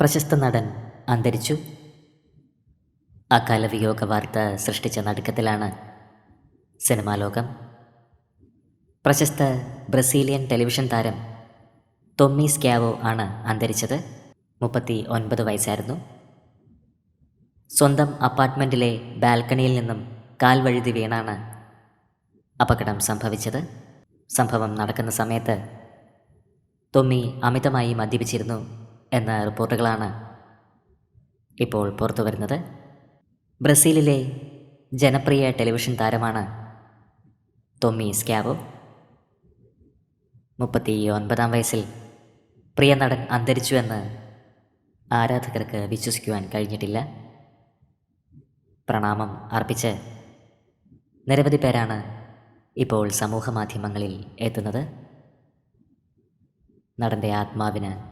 പ്രശസ്ത നടൻ അന്തരിച്ചു. അകാല വിയോഗ വാർത്ത സൃഷ്ടിച്ച നടുക്കത്തിലാണ് സിനിമാ ലോകം. പ്രശസ്ത ബ്രസീലിയൻ ടെലിവിഷൻ താരം തൊമ്മി സ്ക്യാവോ ആണ് അന്തരിച്ചത്. മുപ്പത്തി ഒൻപത് വയസ്സായിരുന്നു. സ്വന്തം അപ്പാർട്ട്മെന്റിലെ ബാൽക്കണിയിൽ നിന്നും കാൽ വഴുതി വീണാണ് അപകടം സംഭവിച്ചത്. സംഭവം നടക്കുന്ന സമയത്ത് തൊമ്മി അമിതമായി മദ്യപിച്ചിരുന്നു. എന്ന റിപ്പോർട്ടുകളാണ് ഇപ്പോൾ പുറത്തു വരുന്നത്. ബ്രസീലിലെ ജനപ്രിയ ടെലിവിഷൻ താരമാണ് തൊമ്മി സ്കാബോ മുപ്പത്തി ഒൻപതാം വയസ്സിൽ പ്രിയ നടൻ അന്തരിച്ചു എന്ന് ആരാധകർക്ക് വിശ്വസിക്കുവാൻ കഴിഞ്ഞിട്ടില്ല. പ്രണാമം അർപ്പിച്ച് നിരവധി പേരാണ് ഇപ്പോൾ സമൂഹ മാധ്യമങ്ങളിൽ എത്തുന്നത്. നടന്റെ ആത്മാവിന്